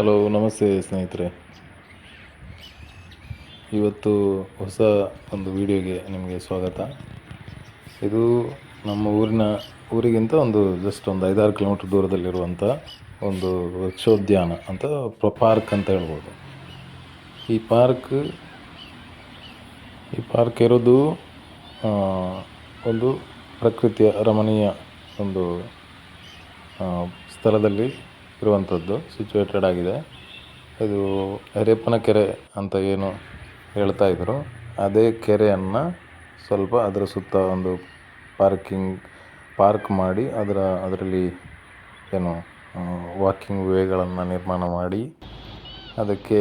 Hello, ನಮಸ್ತೆ ಸ್ನೇಹಿತರೆ. ಇವತ್ತು ಹೊಸ ಒಂದು ವಿಡಿಯೋಗೆ ನಿಮಗೆ ಸ್ವಾಗತ. ಇದು ನಮ್ಮ ಊರಿನ, ಊರಿಗಿಂತ ಒಂದು ಜಸ್ಟ್ ಒಂದು ಐದಾರು ಕಿಲೋಮೀಟ್ರ್ ದೂರದಲ್ಲಿರುವಂಥ ಒಂದು ವೃಕ್ಷೋದ್ಯಾನ ಅಂತ ಪ್ರ ಪಾರ್ಕ್ ಅಂತ ಹೇಳ್ಬೋದು. ಈ ಪಾರ್ಕ್ ಈ ಪಾರ್ಕ್ ಇರೋದು ಒಂದು ಪ್ರಕೃತಿಯ ರಮಣೀಯ ಒಂದು ಸ್ಥಳದಲ್ಲಿ ಇರುವಂಥದ್ದು ಸಿಚುವೇಟೆಡ್ ಆಗಿದೆ. ಇದು ಹರಿಯಪ್ಪನ ಕೆರೆ ಅಂತ ಏನು ಹೇಳ್ತಾ ಇದ್ದರು ಅದೇ ಕೆರೆಯನ್ನು ಸ್ವಲ್ಪ ಅದರ ಸುತ್ತ ಒಂದು ಪಾರ್ಕಿಂಗ್ ಪಾರ್ಕ್ ಮಾಡಿ ಅದರ ಅದರಲ್ಲಿ ಏನು ವಾಕಿಂಗ್ ವೇಗಳನ್ನು ನಿರ್ಮಾಣ ಮಾಡಿ ಅದಕ್ಕೆ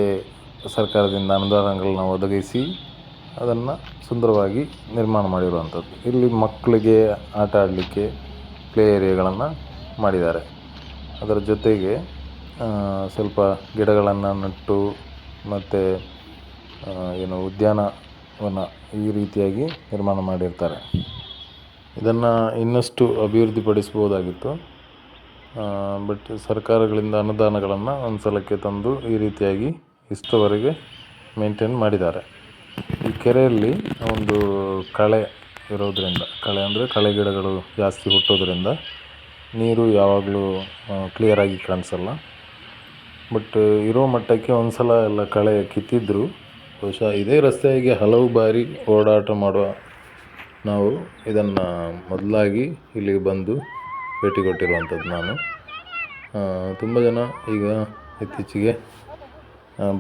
ಸರ್ಕಾರದಿಂದ ಅನುದಾನಗಳನ್ನ ಒದಗಿಸಿ ಅದನ್ನು ಸುಂದರವಾಗಿ ನಿರ್ಮಾಣ ಮಾಡಿರುವಂಥದ್ದು. ಇಲ್ಲಿ ಮಕ್ಕಳಿಗೆ ಆಟ ಆಡಲಿಕ್ಕೆ ಪ್ಲೇ ಏರಿಯಾಗಳನ್ನು ಮಾಡಿದ್ದಾರೆ. ಅದರ ಜೊತೆಗೆ ಸ್ವಲ್ಪ ಗಿಡಗಳನ್ನು ನೆಟ್ಟು ಮತ್ತು ಏನು ಉದ್ಯಾನವನ ಈ ರೀತಿಯಾಗಿ ನಿರ್ಮಾಣ ಮಾಡಿರ್ತಾರೆ. ಇದನ್ನು ಇನ್ನಷ್ಟು ಅಭಿವೃದ್ಧಿಪಡಿಸ್ಬೋದಾಗಿತ್ತು ಬಟ್ ಸರ್ಕಾರಗಳಿಂದ ಅನುದಾನಗಳನ್ನು ಒಂದು ಸಲಕ್ಕೆ ತಂದು ಈ ರೀತಿಯಾಗಿ ಇಷ್ಟವರೆಗೆ ಮೇಂಟೈನ್ ಮಾಡಿದ್ದಾರೆ. ಈ ಕೆರೆಯಲ್ಲಿ ಒಂದು ಕಳೆ ಇರೋದರಿಂದ, ಕಳೆ ಅಂದರೆ ಕಳೆ ಗಿಡಗಳು ಜಾಸ್ತಿ ಹುಟ್ಟೋದ್ರಿಂದ ನೀರು ಯಾವಾಗಲೂ ಕ್ಲಿಯರಾಗಿ ಕಾಣಿಸಲ್ಲ. ಬಟ್ ಇರೋ ಮಟ್ಟಕ್ಕೆ ಒಂದು ಸಲ ಎಲ್ಲ ಕಳೆ ಕಿತ್ತಿದ್ರು. ಬಹುಶಃ ಇದೇ ರಸ್ತೆಗೆ ಹಲವು ಬಾರಿ ಓಡಾಟ ಮಾಡುವ ನಾವು ಇದನ್ನು ಮೊದಲಾಗಿ ಇಲ್ಲಿಗೆ ಬಂದು ಭೇಟಿ ಕೊಟ್ಟಿರುವಂಥದ್ದು ನಾನು. ತುಂಬ ಜನ ಈಗ ಇತ್ತೀಚೆಗೆ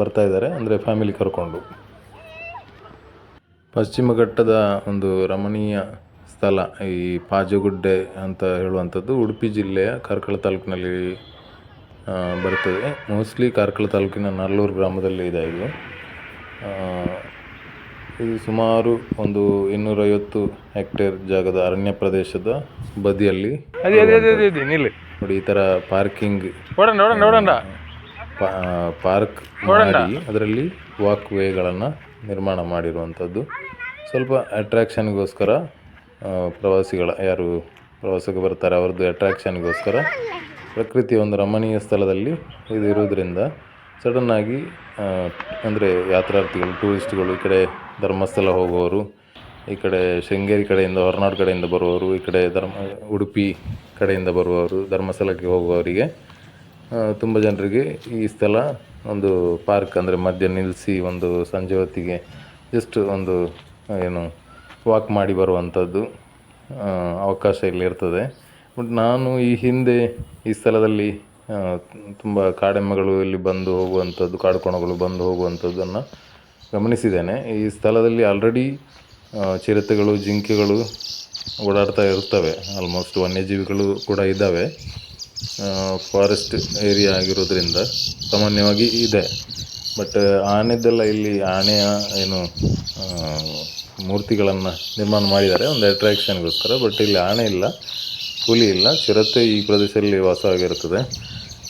ಬರ್ತಾ ಇದ್ದಾರೆ. ಅಂದರೆ ಫ್ಯಾಮಿಲಿ ಕರ್ಕೊಂಡು. ಪಶ್ಚಿಮ ಘಟ್ಟದ ಒಂದು ರಮಣೀಯ ಸ್ಥಳ ಈ ಪಾಜಗುಡ್ಡೆ ಅಂತ ಹೇಳುವಂಥದ್ದು ಉಡುಪಿ ಜಿಲ್ಲೆಯ ಕಾರ್ಕಳ ತಾಲೂಕಿನಲ್ಲಿ ಬರ್ತದೆ ಮೋಸ್ಟ್ಲಿ ಕಾರ್ಕಳ ತಾಲೂಕಿನ ನಲ್ಲೂರು ಗ್ರಾಮದಲ್ಲಿ ಇದೆ ಇದು. ಇದು ಸುಮಾರು ಒಂದು ಇನ್ನೂರೈವತ್ತು ಹೆಕ್ಟೇರ್ ಜಾಗದ ಅರಣ್ಯ ಪ್ರದೇಶದ ಬದಿಯಲ್ಲಿ ನೋಡಿ ಈ ಥರ ಪಾರ್ಕಿಂಗ್ ಪಾರ್ಕ್ ಮಾಡಿ ಅದರಲ್ಲಿ ವಾಕ್ ವೇಗಳನ್ನು ನಿರ್ಮಾಣ ಮಾಡಿರುವಂಥದ್ದು. ಸ್ವಲ್ಪ ಅಟ್ರಾಕ್ಷನ್ಗೋಸ್ಕರ ಪ್ರವಾಸಿಗಳ ಯಾರು ಪ್ರವಾಸಕ್ಕೆ ಬರ್ತಾರೆ ಅವ್ರದ್ದು ಅಟ್ರಾಕ್ಷನ್ಗೋಸ್ಕರ ಪ್ರಕೃತಿಯ ಒಂದು ರಮಣೀಯ ಸ್ಥಳದಲ್ಲಿ ಇದು ಇರೋದ್ರಿಂದ ಸಡನ್ನಾಗಿ ಅಂದರೆ ಯಾತ್ರಾರ್ಥಿಗಳು ಟೂರಿಸ್ಟ್ಗಳು ಈ ಕಡೆ ಧರ್ಮಸ್ಥಳ ಹೋಗುವವರು, ಈ ಕಡೆ ಶೃಂಗೇರಿ ಕಡೆಯಿಂದ ಹೊರನಾಡು ಕಡೆಯಿಂದ ಬರುವವರು, ಈ ಕಡೆ ಧರ್ಮ, ಉಡುಪಿ ಕಡೆಯಿಂದ ಬರುವವರು, ಧರ್ಮಸ್ಥಳಕ್ಕೆ ಹೋಗುವವರಿಗೆ ತುಂಬ ಜನರಿಗೆ ಈ ಸ್ಥಳ ಒಂದು ಪಾರ್ಕ್ ಅಂದರೆ ಮಧ್ಯ ನಿಲ್ಲಿಸಿ ಒಂದು ಸಂಜೆ ಹೊತ್ತಿಗೆ ಜಸ್ಟ್ ಒಂದು ಏನು ವಾಕ್ ಮಾಡಿ ಬರುವಂಥದ್ದು ಅವಕಾಶ ಇಲ್ಲಿರ್ತದೆ. ಬಟ್ ನಾನು ಈ ಹಿಂದೆ ಈ ಸ್ಥಳದಲ್ಲಿ ತುಂಬ ಕಾಡೆಮ್ಮೆಗಳು ಇಲ್ಲಿ ಬಂದು ಹೋಗುವಂಥದ್ದು, ಕಾಡುಕೋಣಗಳು ಬಂದು ಹೋಗುವಂಥದ್ದನ್ನು ಗಮನಿಸಿದ್ದೇನೆ. ಈ ಸ್ಥಳದಲ್ಲಿ ಆಲ್ರೆಡಿ ಚಿರತೆಗಳು, ಜಿಂಕೆಗಳು ಓಡಾಡ್ತಾ ಇರ್ತವೆ. ಆಲ್ಮೋಸ್ಟ್ ವನ್ಯಜೀವಿಗಳು ಕೂಡ ಇದ್ದಾವೆ. ಫಾರೆಸ್ಟ್ ಏರಿಯಾ ಆಗಿರೋದ್ರಿಂದ ಸಾಮಾನ್ಯವಾಗಿ ಇದೆ. ಬಟ್ ಆನೆದೆಲ್ಲ ಇಲ್ಲಿ ಆನೆಯ ಏನು ಮೂರ್ತಿಗಳನ್ನು ನಿರ್ಮಾಣ ಮಾಡಿದ್ದಾರೆ, ಒಂದು ಅಟ್ರ್ಯಾಕ್ಷನ್ಗೋಸ್ಕರ ಬಟ್ ಇಲ್ಲಿ ಆನೆ ಇಲ್ಲ, ಹುಲಿ ಇಲ್ಲ, ಚಿರತೆ ಈ ಪ್ರದೇಶದಲ್ಲಿ ವಾಸವಾಗಿರುತ್ತದೆ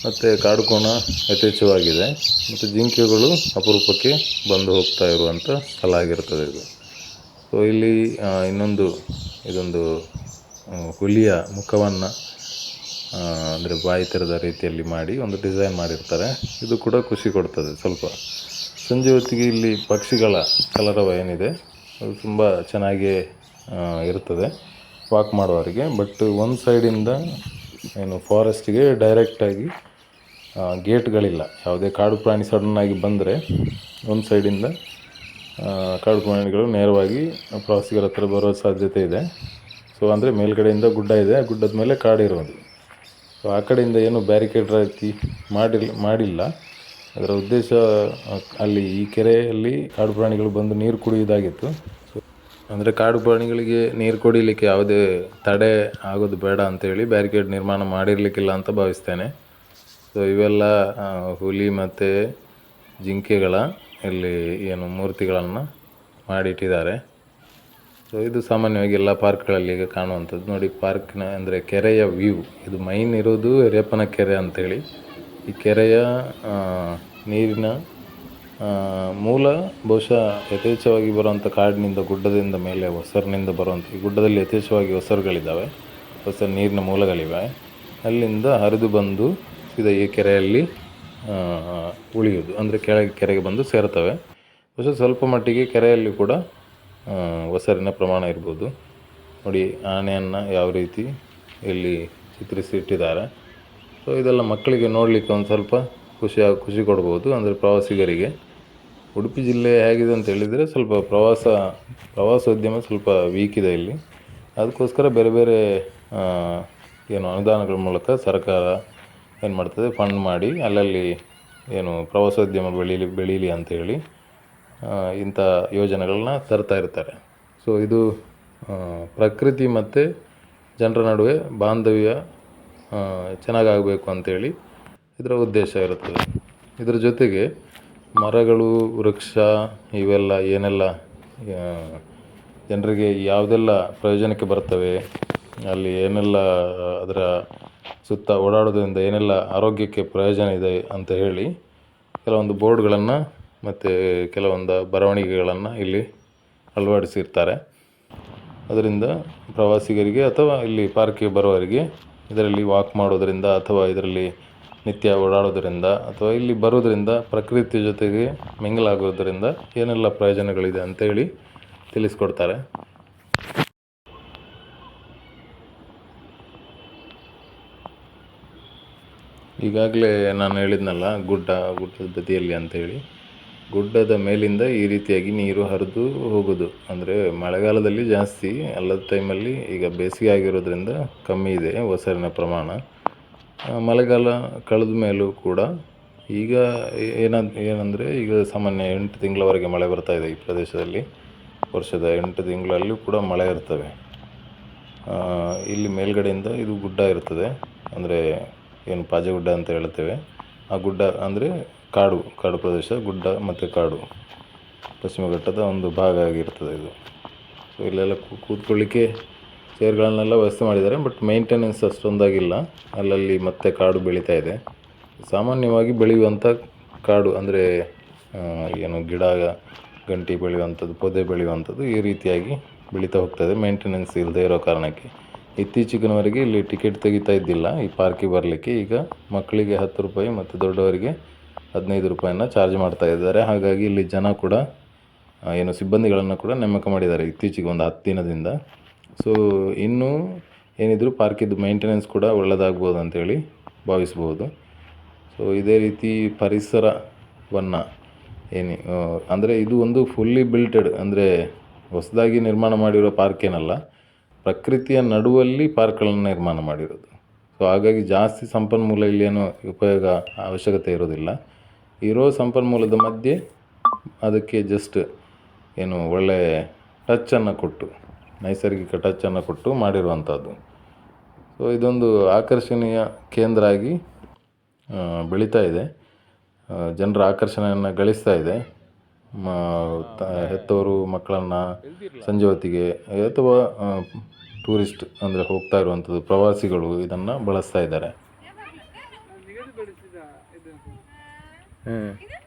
ಮತ್ತು ಕಾಡುಕೋಣ ಯಥೇಚ್ಛವಾಗಿದೆ. ಮತ್ತು ಜಿಂಕೆಗಳು ಅಪರೂಪಕ್ಕೆ ಬಂದು ಹೋಗ್ತಾ ಇರುವಂಥ ಸ್ಥಳ ಆಗಿರ್ತದೆ ಇದು. ಸೊ ಇಲ್ಲಿ ಇನ್ನೊಂದು, ಇದೊಂದು ಹುಲಿಯ ಮುಖವನ್ನು ಅಂದರೆ ಬಾಯಿ ತೆರೆದ ರೀತಿಯಲ್ಲಿ ಮಾಡಿ ಒಂದು ಡಿಸೈನ್ ಮಾಡಿರ್ತಾರೆ. ಇದು ಕೂಡ ಖುಷಿ ಕೊಡ್ತದೆ ಸ್ವಲ್ಪ. ಸಂಜೆ ಹೊತ್ತಿಗೆ ಇಲ್ಲಿ ಪಕ್ಷಿಗಳ ಕಲರವ ಏನಿದೆ, ಅದು ತುಂಬ ಚೆನ್ನಾಗಿ ಇರ್ತದೆ. ವಾಕ್ ಮಾಡುವವರಿಗೆ ಬಟ್ ಒಂದು ಸೈಡಿಂದ ಏನು ಫಾರೆಸ್ಟಿಗೆ ಡೈರೆಕ್ಟಾಗಿ ಗೇಟ್ಗಳಿಲ್ಲ ಯಾವುದೇ ಕಾಡು ಪ್ರಾಣಿ ಸಡನ್ನಾಗಿ ಬಂದರೆ ಒಂದು ಸೈಡಿಂದ ಕಾಡು ಪ್ರಾಣಿಗಳು ನೇರವಾಗಿ ಪ್ರವಾಸಿಗರ ಹತ್ರ ಬರೋ ಸಾಧ್ಯತೆ ಇದೆ. ಸೊ ಅಂದರೆ ಮೇಲ್ಗಡೆಯಿಂದ ಗುಡ್ಡ ಇದೆ. ಗುಡ್ಡದ ಮೇಲೆ ಕಾಡಿರೋದು. ಸೊ ಆ ಕಡೆಯಿಂದ ಏನು ಬ್ಯಾರಿಕೇಡ್ ರೀತಿ ಮಾಡಿಲ್ಲ ಮಾಡಿಲ್ಲ. ಅದರ ಉದ್ದೇಶ, ಅಲ್ಲಿ ಈ ಕೆರೆಯಲ್ಲಿ ಕಾಡು ಪ್ರಾಣಿಗಳು ಬಂದು ನೀರು ಕುಡಿಯೋದಾಗಿತ್ತು ಸೊ ಅಂದರೆ ಕಾಡು ಪ್ರಾಣಿಗಳಿಗೆ ನೀರು ಕುಡಿಲಿಕ್ಕೆ ಯಾವುದೇ ತಡೆ ಆಗೋದು ಬೇಡ ಅಂತೇಳಿ ಬ್ಯಾರಿಕೇಡ್ ನಿರ್ಮಾಣ ಮಾಡಿರಲಿಕ್ಕಿಲ್ಲ ಅಂತ ಭಾವಿಸ್ತೇನೆ. ಸೊ ಇವೆಲ್ಲ ಹುಲಿ ಮತ್ತು ಜಿಂಕೆಗಳ ಇಲ್ಲಿ ಏನು ಮೂರ್ತಿಗಳನ್ನು ಮಾಡಿಟ್ಟಿದ್ದಾರೆ. ಸೊ ಇದು ಸಾಮಾನ್ಯವಾಗಿ ಎಲ್ಲ ಪಾರ್ಕ್ಗಳಲ್ಲಿ ಈಗ ಕಾಣುವಂಥದ್ದು. ನೋಡಿ, ಪಾರ್ಕ್ನ ಅಂದರೆ ಕೆರೆಯ ವ್ಯೂ. ಇದು ಮೈನ್ ಇರೋದು ರೇಪನ ಕೆರೆ ಅಂಥೇಳಿ ಈ ಕೆರೆಯ ನೀರಿನ ಮೂಲ ಬಹುಶಃ ಯಥೇಚ್ಛವಾಗಿ ಬರುವಂಥ ಕಾಡಿನಿಂದ ಗುಡ್ಡದಿಂದ ಮೇಲೆ ಹೊಸರಿನಿಂದ ಬರುವಂಥ, ಈ ಗುಡ್ಡದಲ್ಲಿ ಯಥೇಚ್ಛವಾಗಿ ಹೊಸರುಗಳಿದ್ದಾವೆ ಹೊಸ ನೀರಿನ ಮೂಲಗಳಿವೆ. ಅಲ್ಲಿಂದ ಹರಿದು ಬಂದು ಸೀದಾ ಈ ಕೆರೆಯಲ್ಲಿ ಉಳಿಯೋದು ಅಂದರೆ ಕೆಳಗೆ, ಕೆರೆಗೆ ಬಂದು ಸೇರ್ತವೆ. ಬಹುಶಃ ಸ್ವಲ್ಪ ಮಟ್ಟಿಗೆ ಕೆರೆಯಲ್ಲಿ ಕೂಡ ಒಸರಿನ ಪ್ರಮಾಣ ಇರ್ಬೋದು. ನೋಡಿ, ಆನೆಯನ್ನು ಯಾವ ರೀತಿ ಇಲ್ಲಿ ಚಿತ್ರಿಸಿಟ್ಟಿದ್ದಾರೆ. ಸೊ ಇದೆಲ್ಲ ಮಕ್ಕಳಿಗೆ ನೋಡಲಿಕ್ಕೆ ಒಂದು ಸ್ವಲ್ಪ ಖುಷಿ ಖುಷಿ ಕೊಡ್ಬೋದು. ಅಂದರೆ ಪ್ರವಾಸಿಗರಿಗೆ. ಉಡುಪಿ ಜಿಲ್ಲೆ ಹೇಗಿದೆ ಅಂತ ಹೇಳಿದರೆ ಸ್ವಲ್ಪ ಪ್ರವಾಸ, ಪ್ರವಾಸೋದ್ಯಮ ಸ್ವಲ್ಪ ವೀಕ್ ಇದೆ ಇಲ್ಲಿ. ಅದಕ್ಕೋಸ್ಕರ ಬೇರೆ ಬೇರೆ ಏನು ಅನುದಾನಗಳ ಮೂಲಕ ಸರ್ಕಾರ ಏನು ಮಾಡ್ತದೆ? ಫಂಡ್ ಮಾಡಿ, ಅಲ್ಲಲ್ಲಿ ಏನು ಪ್ರವಾಸೋದ್ಯಮ ಬೆಳೀಲಿ ಬೆಳೀಲಿ ಅಂತೇಳಿ ಇಂಥ ಯೋಜನೆಗಳನ್ನ ತರ್ತಾ ಇರ್ತಾರೆ. ಸೊ ಇದು ಪ್ರಕೃತಿ ಮತ್ತು ಜನರ ನಡುವೆ ಬಾಂಧವ್ಯ ಚೆನ್ನಾಗಾಗಬೇಕು ಅಂತೇಳಿ ಇದರ ಉದ್ದೇಶ ಇರುತ್ತದೆ. ಇದರ ಜೊತೆಗೆ ಮರಗಳು, ವೃಕ್ಷ ಇವೆಲ್ಲ ಏನೆಲ್ಲ ಜನರಿಗೆ ಯಾವುದೆಲ್ಲ ಪ್ರಯೋಜನಕ್ಕೆ ಬರ್ತವೆ, ಅಲ್ಲಿ ಏನೆಲ್ಲ, ಅದರ ಸುತ್ತ ಓಡಾಡೋದ್ರಿಂದ ಏನೆಲ್ಲ ಆರೋಗ್ಯಕ್ಕೆ ಪ್ರಯೋಜನ ಇದೆ ಅಂತ ಹೇಳಿ ಕೆಲವೊಂದು ಬೋರ್ಡ್ಗಳನ್ನು ಮತ್ತು ಕೆಲವೊಂದು ಬರವಣಿಗೆಗಳನ್ನು ಇಲ್ಲಿ ಅಳವಡಿಸಿರ್ತಾರೆ. ಅದರಿಂದ ಪ್ರವಾಸಿಗರಿಗೆ ಅಥವಾ ಇಲ್ಲಿ ಪಾರ್ಕಿಗೆ ಬರುವವರಿಗೆ ಇದರಲ್ಲಿ ವಾಕ್ ಮಾಡೋದರಿಂದ ಅಥವಾ ಇದರಲ್ಲಿ ನಿತ್ಯ ಓಡಾಡೋದರಿಂದ ಅಥವಾ ಇಲ್ಲಿ ಬರೋದರಿಂದ ಪ್ರಕೃತಿ ಜೊತೆಗೆ ಮಿಂಗಲಾಗೋದರಿಂದ ಏನೆಲ್ಲ ಪ್ರಯೋಜನಗಳಿದೆ ಅಂತೇಳಿ ತಿಳಿಸ್ಕೊಡ್ತಾರೆ. ಈಗಾಗಲೇ ನಾನು ಹೇಳಿದ್ನಲ್ಲ ಗುಡ್ಡ ಗುಡ್ಡದ ಬದಿಯಲ್ಲಿ ಅಂತೇಳಿ ಗುಡ್ಡದ ಮೇಲಿಂದ ಈ ರೀತಿಯಾಗಿ ನೀರು ಹರಿದು ಹೋಗೋದು. ಅಂದರೆ ಮಳೆಗಾಲದಲ್ಲಿ ಜಾಸ್ತಿ ಅಲ್ಲದ ಟೈಮಲ್ಲಿ ಈಗ ಬೇಸಿಗೆ ಆಗಿರೋದ್ರಿಂದ ಕಮ್ಮಿ ಇದೆ ಒಸರಿನ ಪ್ರಮಾಣ. ಮಳೆಗಾಲ ಕಳೆದ ಮೇಲೂ ಕೂಡ ಈಗ ಏನ ಏನಂದರೆ ಈಗ ಸಾಮಾನ್ಯ ಎಂಟು ತಿಂಗಳವರೆಗೆ ಮಳೆ ಬರ್ತಾ ಇದೆ ಈ ಪ್ರದೇಶದಲ್ಲಿ. ವರ್ಷದ ಎಂಟು ತಿಂಗಳಲ್ಲೂ ಕೂಡ ಮಳೆ ಇರ್ತವೆ. ಇಲ್ಲಿ ಮೇಲ್ಗಡೆಯಿಂದ ಇದು ಗುಡ್ಡ ಇರ್ತದೆ. ಅಂದರೆ ಏನು ಪಾಜಗುಡ್ಡ ಅಂತ ಹೇಳ್ತೇವೆ ಆ ಗುಡ್ಡ ಅಂದರೆ ಕಾಡು ಕಾಡು ಪ್ರದೇಶ, ಗುಡ್ಡ ಮತ್ತು ಕಾಡು. ಪಶ್ಚಿಮ ಘಟ್ಟದ ಒಂದು ಭಾಗ ಆಗಿರ್ತದೆ ಇದು. ಸೊ ಇಲ್ಲೆಲ್ಲ ಕೂತ್ಕೊಳ್ಳಿಕ್ಕೆ ಚೇರ್ಗಳನ್ನೆಲ್ಲ ವ್ಯವಸ್ಥೆ ಮಾಡಿದ್ದಾರೆ ಬಟ್ ಮೇಂಟೆನೆನ್ಸ್ ಅಷ್ಟೊಂದಾಗಿಲ್ಲ. ಅಲ್ಲಲ್ಲಿ ಮತ್ತೆ ಕಾಡು ಬೆಳೀತಾ ಇದೆ. ಸಾಮಾನ್ಯವಾಗಿ ಬೆಳೆಯುವಂಥ ಕಾಡು ಅಂದರೆ ಏನು ಗಿಡ, ಗಂಟಿ ಬೆಳೆಯುವಂಥದ್ದು, ಪೊದೆ ಬೆಳೆಯುವಂಥದ್ದು ಈ ರೀತಿಯಾಗಿ ಬೆಳೀತಾ ಹೋಗ್ತದೆ ಮೇಂಟೆನೆನ್ಸ್ ಇಲ್ಲದೆ ಇರೋ ಕಾರಣಕ್ಕೆ. ಇತ್ತೀಚಿಗಿನವರೆಗೆ ಇಲ್ಲಿ ಟಿಕೆಟ್ ತೆಗಿತಾ ಇದ್ದಿಲ್ಲ. ಈ ಪಾರ್ಕಿಗೆ ಬರಲಿಕ್ಕೆ ಈಗ ಮಕ್ಕಳಿಗೆ ಹತ್ತು ರೂಪಾಯಿ ಮತ್ತು ದೊಡ್ಡವರಿಗೆ ಹದಿನೈದು ರೂಪಾಯಿನ ಚಾರ್ಜ್ ಮಾಡ್ತಾ ಇದ್ದಾರೆ. ಹಾಗಾಗಿ ಇಲ್ಲಿ ಜನ ಕೂಡ ಏನು ಸಿಬ್ಬಂದಿಗಳನ್ನು ಕೂಡ ನೇಮಕ ಮಾಡಿದ್ದಾರೆ ಇತ್ತೀಚೆಗೆ ಒಂದು ಹತ್ತು ದಿನದಿಂದ. ಸೊ ಇನ್ನೂ ಏನಿದ್ರು ಪಾರ್ಕಿದ್ದು ಮೇಂಟೆನೆನ್ಸ್ ಕೂಡ ಒಳ್ಳೆಯದಾಗ್ಬೋದು ಅಂತೇಳಿ ಭಾವಿಸ್ಬೋದು. ಸೊ ಇದೇ ರೀತಿ ಪರಿಸರವನ್ನು ಏನು ಅಂದರೆ ಇದು ಒಂದು ಫುಲ್ಲಿ ಬಿಲ್ಟೆಡ್ ಅಂದರೆ ಹೊಸದಾಗಿ ನಿರ್ಮಾಣ ಮಾಡಿರೋ ಪಾರ್ಕ್ ಏನಲ್ಲ, ಪ್ರಕೃತಿಯ ನಡುವಲ್ಲಿ ಪಾರ್ಕ್ಗಳನ್ನು ನಿರ್ಮಾಣ ಮಾಡಿರೋದು. ಸೊ ಹಾಗಾಗಿ ಜಾಸ್ತಿ ಸಂಪನ್ಮೂಲ ಇಲ್ಲಿ ಏನು ಉಪಯೋಗ, ಅವಶ್ಯಕತೆ ಇರೋದಿಲ್ಲ. ಇರೋ ಸಂಪನ್ಮೂಲದ ಮಧ್ಯೆ ಅದಕ್ಕೆ ಜಸ್ಟ್ ಏನು ಒಳ್ಳೆಯ ಟಚ್ಚನ್ನು ಕೊಟ್ಟು, ನೈಸರ್ಗಿಕ ಟಚ್ಚನ್ನು ಕೊಟ್ಟು ಮಾಡಿರುವಂಥದ್ದು ಸೊ ಇದೊಂದು ಆಕರ್ಷಣೀಯ ಕೇಂದ್ರ ಆಗಿ ಬೆಳೀತಾ ಇದೆ. ಜನರ ಆಕರ್ಷಣೆಯನ್ನು ಗಳಿಸ್ತಾ ಇದೆ. ಮ ಹೆತ್ತವರು, ಮಕ್ಕಳನ್ನು ಸಂಜೆ ಹೊತ್ತಿಗೆ ಅಥವಾ ಟೂರಿಸ್ಟ್ ಅಂದರೆ ಹೋಗ್ತಾ ಇರುವಂಥದ್ದು ಪ್ರವಾಸಿಗಳು ಇದನ್ನು ಬಳಸ್ತಾ ಇದ್ದಾರೆ. 嗯。